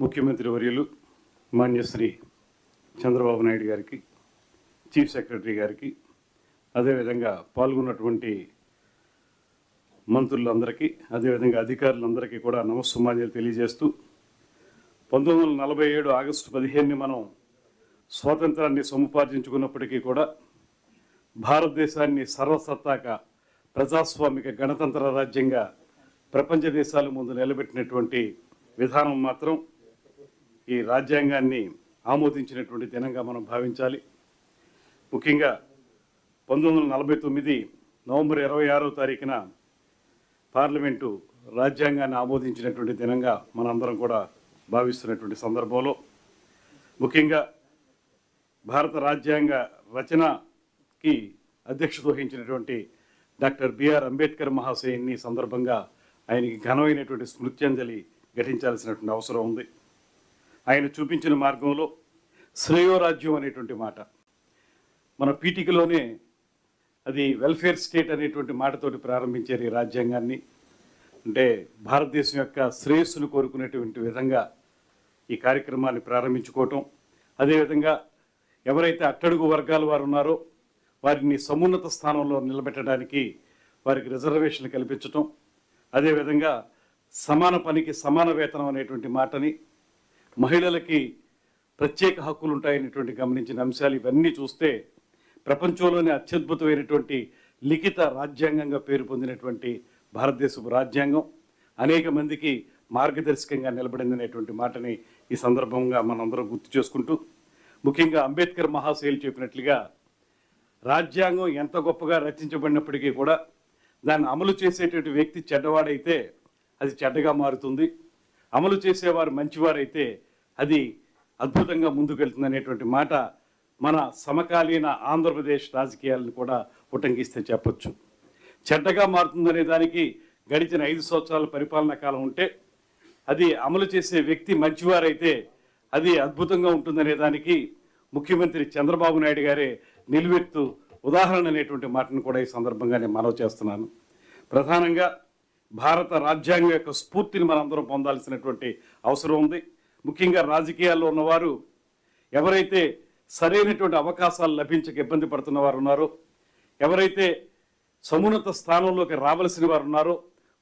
ముఖ్యమంత్రి వర్యులు మాన్యశ్రీ చంద్రబాబు నాయుడు గారికి చీఫ్ సెక్రటరీ గారికి అదేవిధంగా పాల్గొన్నటువంటి మంత్రులందరికీ అదేవిధంగా అధికారులందరికీ కూడా నమస్సుమాన్యాలు తెలియజేస్తూ పంతొమ్మిది వందల నలభై ఏడు ఆగస్టు పదిహేనుని మనం స్వాతంత్రాన్ని సముపార్జించుకున్నప్పటికీ కూడా భారతదేశాన్ని సర్వసత్తాక ప్రజాస్వామిక గణతంత్ర రాజ్యంగా ప్రపంచ దేశాల ముందు నిలబెట్టినటువంటి విధానం మాత్రం ఈ రాజ్యాంగాన్ని ఆమోదించినటువంటి దినంగా మనం భావించాలి. ముఖ్యంగా పంతొమ్మిది వందల నలభై తొమ్మిది నవంబర్ ఇరవై ఆరో తారీఖున పార్లమెంటు రాజ్యాంగాన్ని ఆమోదించినటువంటి దినంగా మనందరం కూడా భావిస్తున్నటువంటి సందర్భంలో ముఖ్యంగా భారత రాజ్యాంగ రచనకి అధ్యక్షత వహించినటువంటి డాక్టర్ బిఆర్ అంబేద్కర్ మహాశయుని సందర్భంగా ఆయనకి ఘనమైనటువంటి స్మృత్యాంజలి ఘటించాల్సినటువంటి అవసరం ఉంది. ఆయన చూపించిన మార్గంలో శ్రేయోరాజ్యం అనేటువంటి మాట. మన పీఠికలోనే అది వెల్ఫేర్ స్టేట్ అనేటువంటి మాటతోటి ప్రారంభించారు ఈ రాజ్యాంగాన్ని. అంటే భారతదేశం యొక్క శ్రేయస్సును కోరుకునేటువంటి విధంగా ఈ కార్యక్రమాన్ని ప్రారంభించుకోవటం. అదేవిధంగా ఎవరైతే అట్టడుగు వర్గాల వారు ఉన్నారో వారిని సమున్నత స్థానంలో నిలబెట్టడానికి వారికి రిజర్వేషన్లు కల్పించటం. అదేవిధంగా సమాన పనికి సమాన వేతనం అనేటువంటి మాటని మహిళలకి ప్రత్యేక హక్కులు ఉంటాయనేటువంటి గమనించిన అంశాలు ఇవన్నీ చూస్తే ప్రపంచంలోనే అత్యద్భుతమైనటువంటి లిఖిత రాజ్యాంగంగా పేరు పొందినటువంటి భారతదేశపు రాజ్యాంగం. అనేక మందికి మార్గదర్శకంగా నిలబడిందనేటువంటి మాటని ఈ సందర్భంగా మనందరం గుర్తు చేసుకుంటూ ముఖ్యంగా అంబేద్కర్ మహాశయులు చెప్పినట్లుగా రాజ్యాంగం ఎంత గొప్పగా రచించబడినప్పటికీ కూడా దాన్ని అమలు చేసేటువంటి వ్యక్తి చెడ్డవాడైతే అది చెడ్డగా మారుతుంది. అమలు చేసేవారు మంచివారైతే అది అద్భుతంగా ముందుకెళ్తుంది అనేటువంటి మాట మన సమకాలీన ఆంధ్రప్రదేశ్ రాజకీయాలను కూడా ఉటంకిస్తే చెప్పొచ్చు. చెడ్డగా మారుతుందనే దానికి గడిచిన ఐదు సంవత్సరాల పరిపాలనా కాలం ఉంటే అది అమలు చేసే వ్యక్తి మంచివారైతే అది అద్భుతంగా ఉంటుందనే దానికి ముఖ్యమంత్రి చంద్రబాబు నాయుడు గారే నిలువెత్తు ఉదాహరణ అనేటువంటి మాటను కూడా ఈ సందర్భంగా నేను మనవి చేస్తున్నాను. ప్రధానంగా భారత రాజ్యాంగం యొక్క స్ఫూర్తిని మనందరం పొందాల్సినటువంటి అవసరం ఉంది. ముఖ్యంగా రాజకీయాల్లో ఉన్నవారు ఎవరైతే సరైనటువంటి అవకాశాలు లభించక ఇబ్బంది పడుతున్న వారు ఉన్నారో ఎవరైతే సమున్నత స్థానంలోకి రావలసిన వారు ఉన్నారో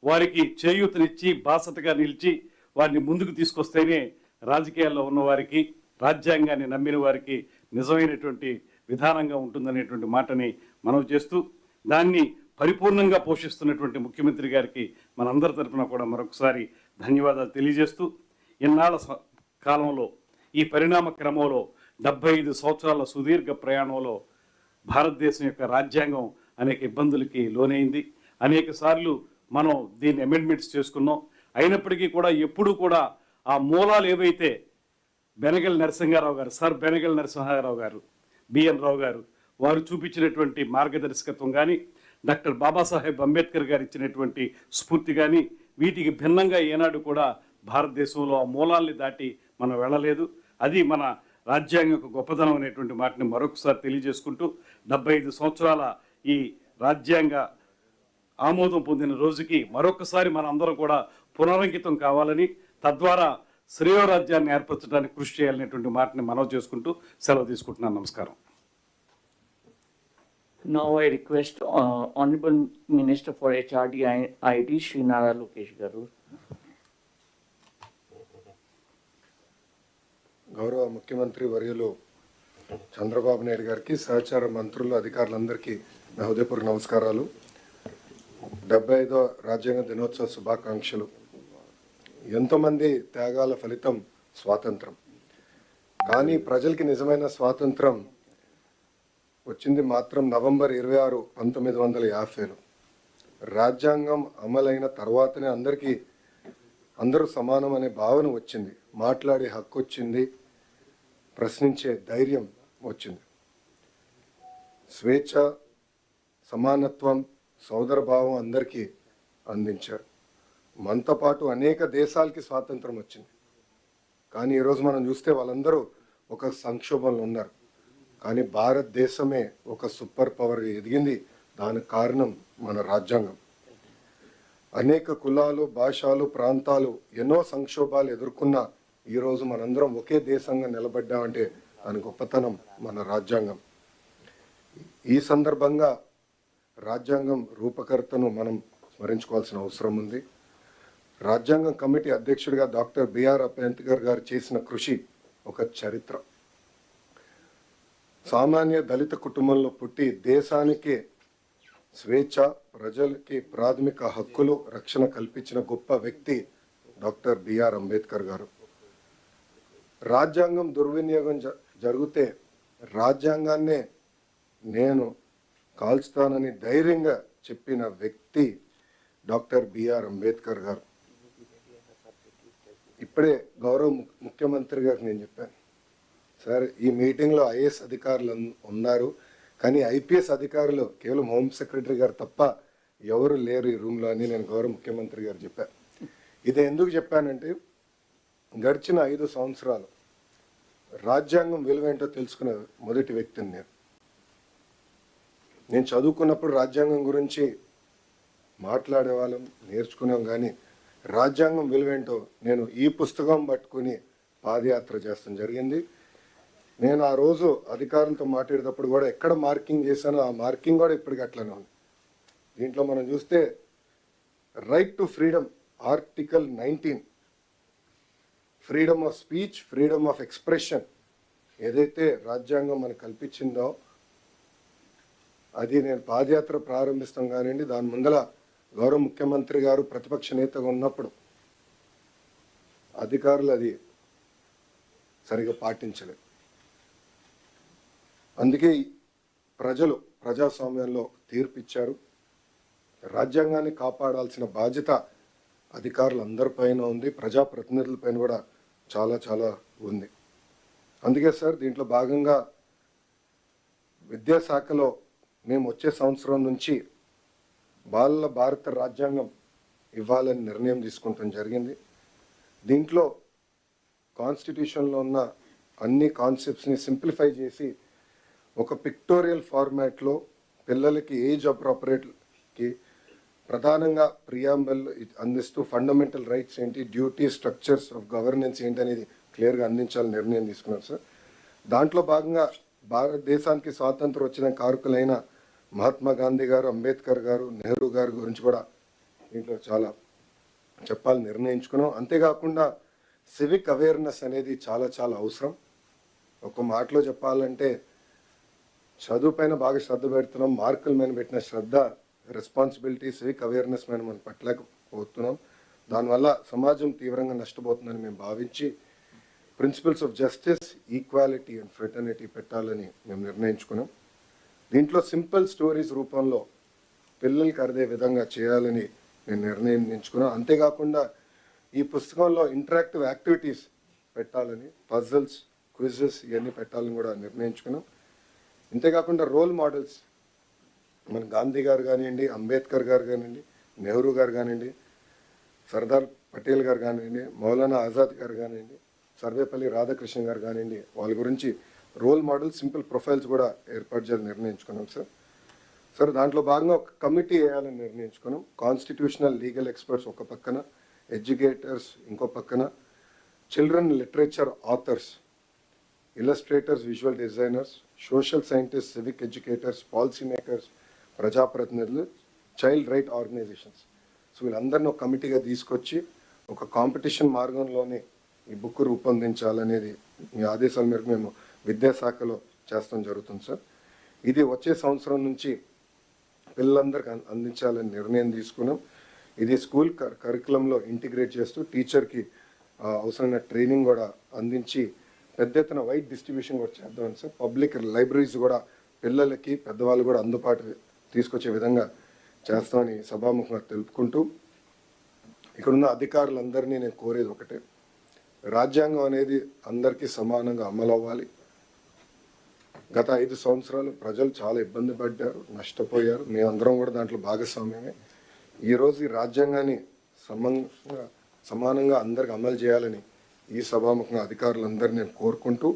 వారికి చేయూతనిచ్చి బాసటగా నిలిచి వారిని ముందుకు తీసుకొస్తేనే రాజకీయాల్లో ఉన్నవారికి రాజ్యాంగాన్ని నమ్మిన వారికి నిజమైనటువంటి విధానంగా ఉంటుందనేటువంటి మాటని మనం చేస్తూ దాన్ని పరిపూర్ణంగా పోషిస్తున్నటువంటి ముఖ్యమంత్రి గారికి మనందరి తరఫున కూడా మరొకసారి ధన్యవాదాలు తెలియజేస్తూ ఇన్నాళ్ళ స- కాలంలో ఈ పరిణామ క్రమంలో డెబ్బై ఐదు సంవత్సరాల సుదీర్ఘ ప్రయాణంలో భారతదేశం యొక్క రాజ్యాంగం అనేక ఇబ్బందులకి లోనైంది. అనేక సార్లు మనం దీన్ని అమెండ్మెంట్స్ చేసుకున్నాం. అయినప్పటికీ కూడా ఎప్పుడూ కూడా ఆ మూలాలు ఏవైతే బెనగల్ నరసింహారావు గారు సార్ బెనగల్ నరసింహారావు గారు బిఎన్ రావు గారు వారు చూపించినటువంటి మార్గదర్శకత్వం కానీ డాక్టర్ బాబాసాహెబ్ అంబేద్కర్ గారు ఇచ్చినటువంటి స్ఫూర్తి కానీ వీటికి భిన్నంగా ఏనాడు కూడా భారతదేశంలో ఆ మూలాల్ని దాటి మనం వెళ్ళలేదు. అది మన రాజ్యాంగం యొక్క గొప్పతనం అనేటువంటి మాటని మరొకసారి తెలియజేసుకుంటూ డెబ్బై ఐదు సంవత్సరాల ఈ రాజ్యాంగ ఆమోదం పొందిన రోజుకి మరొకసారి మన అందరం కూడా పునరంకితం కావాలని తద్వారా శ్రేయోరాజ్యాన్ని ఏర్పరచడానికి కృషి చేయాలనేటువంటి మాటని మనవి చేసుకుంటూ సెలవు తీసుకుంటున్నాను. నమస్కారం. Now I request uh, Honorable Minister for HRD and IT, Sri Nara Lokesh Garu. గౌరవ ముఖ్యమంత్రి వర్యులు చంద్రబాబు నాయుడు గారికి సహచార మంత్రులు అధికారులందరికీ నా హృదయపూర్వక నమస్కారాలు. డెబ్బై ఐదో రాజ్యాంగ దినోత్సవ శుభాకాంక్షలు. ఎంతోమంది త్యాగాల ఫలితం స్వాతంత్రం. కానీ ప్రజలకి నిజమైన స్వాతంత్రం వచ్చింది మాత్రం నవంబర్ ఇరవై ఆరు పంతొమ్మిది వందల యాభైలో. రాజ్యాంగం అమలైన తర్వాతనే అందరికీ అందరూ సమానం అనే భావన వచ్చింది. మాట్లాడే హక్కు వచ్చింది ప్రశ్నించే ధైర్యం వచ్చింది. స్వేచ్ఛ సమానత్వం సోదరభావం అందరికీ అందించారు. మనతో పాటు అనేక దేశాలకి స్వాతంత్రం వచ్చింది. కానీ ఈరోజు మనం చూస్తే వాళ్ళందరూ ఒక సంక్షోభంలో ఉన్నారు. కానీ భారతదేశమే ఒక సూపర్ పవర్ ఎదిగింది. దానికి కారణం మన రాజ్యాంగం. అనేక కులాలు భాషలు ప్రాంతాలు ఎన్నో సంక్షోభాలు ఎదుర్కొన్న ఈరోజు మనందరం ఒకే దేశంగా నిలబడ్డామంటే దాని గొప్పతనం మన రాజ్యాంగం. ఈ సందర్భంగా రాజ్యాంగం రూపకర్తను మనం స్మరించుకోవాల్సిన అవసరం ఉంది. రాజ్యాంగం కమిటీ అధ్యక్షుడిగా డాక్టర్ బిఆర్ అంబేద్కర్ గారు చేసిన కృషి ఒక చరిత్ర. సామాన్య దళిత కుటుంబంలో పుట్టి దేశానికి స్వేచ్ఛ ప్రజలకి ప్రాథమిక హక్కులు రక్షణ కల్పించిన గొప్ప వ్యక్తి డాక్టర్ బిఆర్ అంబేద్కర్ గారు. రాజ్యాంగం దుర్వినియోగం జ- జరిగితే రాజ్యాంగాన్నే నేను కాల్చుతానని ధైర్యంగా చెప్పిన వ్యక్తి డాక్టర్ బిఆర్ అంబేద్కర్ గారు. ఇప్పుడే గౌరవ ముఖ్యమంత్రి గారికి నేను చెప్పాను. సార్ ఈ మీటింగ్లో ఐఏఎస్ అధికారులు ఉన్నారు. కానీ ఐపీఎస్ అధికారులు కేవలం హోమ్ సెక్రటరీ గారు తప్ప ఎవరు లేరు ఈ రూమ్లో అని నేను గౌరవ ముఖ్యమంత్రి గారు చెప్పాను ఇది ఎందుకు చెప్పానంటే గడిచిన ఐదు సంవత్సరాలు రాజ్యాంగం విలువేంటో తెలుసుకున్న మొదటి వ్యక్తిని నేను. నేను చదువుకున్నప్పుడు రాజ్యాంగం గురించి మాట్లాడేవాళ్ళం నేర్చుకున్నాం కానీ రాజ్యాంగం విలువేంటో నేను ఈ పుస్తకం పట్టుకుని పాదయాత్ర చేస్తాం జరిగింది. నేను ఆ రోజు అధికారులతో మాట్లాడేటప్పుడు కూడా ఎక్కడ మార్కింగ్ చేశానో ఆ మార్కింగ్ కూడా ఇప్పటికీ అట్లనే ఉంది. దీంట్లో మనం చూస్తే right to freedom article nineteen freedom of speech freedom of expression ఏదైతే రాజ్యాంగం మనకు కల్పించిందో అది నేను పాదయాత్ర ప్రారంభిస్తాం కానివ్వండి దాని ముందల గౌరవ ముఖ్యమంత్రి గారు ప్రతిపక్ష నేతగా ఉన్నప్పుడు అధికారులు అది సరిగా పాటించలేదు. అందుకే ప్రజలు ప్రజాస్వామ్యంలో తీర్పిచ్చారు. రాజ్యాంగాన్ని కాపాడాల్సిన బాధ్యత అధికారులందరిపైన ఉంది. ప్రజాప్రతినిధులపైన కూడా చాలా చాలా ఉంది. అందుకే సార్ దీంట్లో భాగంగా విద్యాశాఖలో మేము వచ్చే సంవత్సరం నుంచి బాలల భారత రాజ్యాంగం ఇవ్వాలని నిర్ణయం తీసుకుంటాం జరిగింది. దీంట్లో కాన్స్టిట్యూషన్లో ఉన్న అన్ని కాన్సెప్ట్స్ని సింప్లిఫై చేసి ఒక పిక్టోరియల్ ఫార్మాట్లో పిల్లలకి ఏజ్ అప్రాపరేట్కి ప్రధానంగా ప్రియాంబల్ అందిస్తూ ఫండమెంటల్ రైట్స్ ఏంటి డ్యూటీ స్ట్రక్చర్స్ ఆఫ్ గవర్నెన్స్ ఏంటి అనేది క్లియర్గా అందించాలని నిర్ణయం తీసుకున్నారు సార్ దాంట్లో భాగంగా భారతదేశానికి స్వాతంత్రం వచ్చిన కారకులైన మహాత్మా గాంధీ గారు అంబేద్కర్ గారు నెహ్రూ గారి గురించి కూడా దీంట్లో చాలా చెప్పాలని నిర్ణయించుకున్నాం. అంతేకాకుండా సివిక్ అవేర్నెస్ అనేది చాలా చాలా అవసరం. ఒక మాటలో చెప్పాలంటే చదువు పైన బాగా శ్రద్ధ పెడుతున్నాం. మార్కుల మీద పెట్టిన శ్రద్ధ రెస్పాన్సిబిలిటీస్ అవేర్నెస్ మీద మనం పట్టలేకపోతున్నాం దానివల్ల సమాజం తీవ్రంగా నష్టపోతుందని మేము భావించి principles of justice equality and fraternity పెట్టాలని మేము నిర్ణయించుకున్నాం. దీంట్లో సింపుల్ స్టోరీస్ రూపంలో పిల్లలకి అర్థే విధంగా చేయాలని నేను నిర్ణయించుకున్నాను అంతేకాకుండా ఈ పుస్తకంలో ఇంటరాక్టివ్ యాక్టివిటీస్ పెట్టాలని పజల్స్ క్విజెస్ ఇవన్నీ పెట్టాలని కూడా నిర్ణయించుకున్నాం. ఇంతేకాకుండా రోల్ మోడల్స్. మన గాంధీ గారు కానివ్వండి అంబేద్కర్ గారు కానివ్వండి నెహ్రూ గారు కానివ్వండి సర్దార్ పటేల్ గారు కానివ్వండి మౌలానా ఆజాద్ గారు కానివ్వండి సర్వేపల్లి రాధాకృష్ణ గారు కానివ్వండి వాళ్ళ గురించి రోల్ మోడల్ సింపుల్ ప్రొఫైల్స్ కూడా ఏర్పాటు చేయాలని నిర్ణయించుకున్నాం సార్. సార్ దాంట్లో భాగంగా ఒక కమిటీ వేయాలని నిర్ణయించుకున్నాం. కాన్స్టిట్యూషనల్ లీగల్ ఎక్స్పర్ట్స్ ఒక పక్కన ఎడ్యుకేటర్స్ ఇంకో పక్కన children literature authors illustrators visual designers social scientist civic educators policy makers ప్రజాప్రతినిధులు చైల్డ్ రైట్ ఆర్గనైజేషన్స్ సో వీళ్ళందరినీ ఒక కమిటీగా తీసుకొచ్చి ఒక కాంపిటీషన్ మార్గంలోనే ఈ బుక్ రూపొందించాలనేది మీ ఆదేశాల మేరకు మేము విద్యాశాఖలో చేస్తాం జరుగుతుంది సార్. ఇది వచ్చే సంవత్సరం నుంచి పిల్లలందరికీ అందించాలని నిర్ణయం తీసుకున్నాం. ఇది స్కూల్ కర్ కరికులంలో ఇంటిగ్రేట్ చేస్తూ టీచర్కి అవసరమైన ట్రైనింగ్ కూడా అందించి పెద్ద ఎత్తున వైట్ డిస్ట్రిబ్యూషన్ కూడా చేద్దామని సార్. పబ్లిక్ లైబ్రరీస్ కూడా పిల్లలకి పెద్దవాళ్ళు కూడా అందుబాటు తీసుకొచ్చే విధంగా చేస్తామని సభాముఖంగా తెలుపుకుంటూ ఇక్కడున్న అధికారులందరినీ నేను కోరేది ఒకటే. రాజ్యాంగం అనేది అందరికీ సమానంగా అమలు అవ్వాలి గత ఐదు సంవత్సరాలు ప్రజలు చాలా ఇబ్బంది పడ్డారు నష్టపోయారు. మేమందరం కూడా దాంట్లో భాగస్వామ్యమే. ఈరోజు ఈ రాజ్యాంగాన్ని సమంగా సమానంగా అందరికి అమలు చేయాలని ఈ సభాముఖంగా అధికారులందరినీ నేను కోరుకుంటూ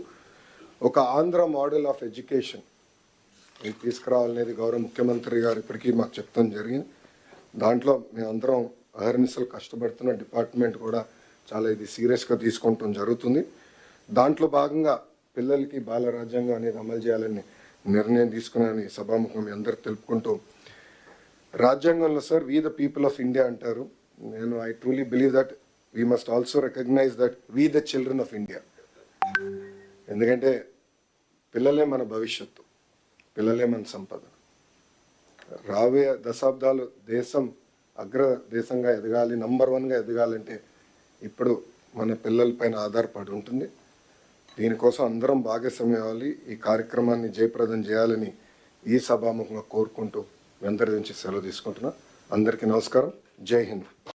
ఒక ఆంధ్ర మోడల్ ఆఫ్ ఎడ్యుకేషన్ ఇది తీసుకురావాలనేది గౌరవ ముఖ్యమంత్రి గారు ఇప్పటికీ మాకు చెప్తాం జరిగింది. దాంట్లో మేమందరం అహర్నిశలు కష్టపడుతున్న డిపార్ట్మెంట్ కూడా చాలా ఇది సీరియస్గా తీసుకుంటాం జరుగుతుంది. దాంట్లో భాగంగా పిల్లలకి బాల రాజ్యాంగం అనేది అమలు చేయాలని నిర్ణయం తీసుకున్నానని సభాముఖం మీ అందరు తెలుపుకుంటూ రాజ్యాంగంలో sir we the people of India అంటారు. నేను I truly believe that we must also recognise that we the children of India ఎందుకంటే పిల్లలే మన భవిష్యత్తు పిల్లలే మన సంపద. రాబోయే దశాబ్దాలు దేశం అగ్ర దేశంగా ఎదగాలి నంబర్ వన్గా ఎదగాలంటే ఇప్పుడు మన పిల్లలపైన ఆధారపడి ఉంటుంది. దీనికోసం అందరం భాగస్వామ్యం అవ్వాలి ఈ కార్యక్రమాన్ని జయప్రదం చేయాలని ఈ సభాముఖంగా కోరుకుంటూ మీ అందరి నుంచి సెలవు తీసుకుంటున్నా. అందరికీ నమస్కారం. జై హింద్.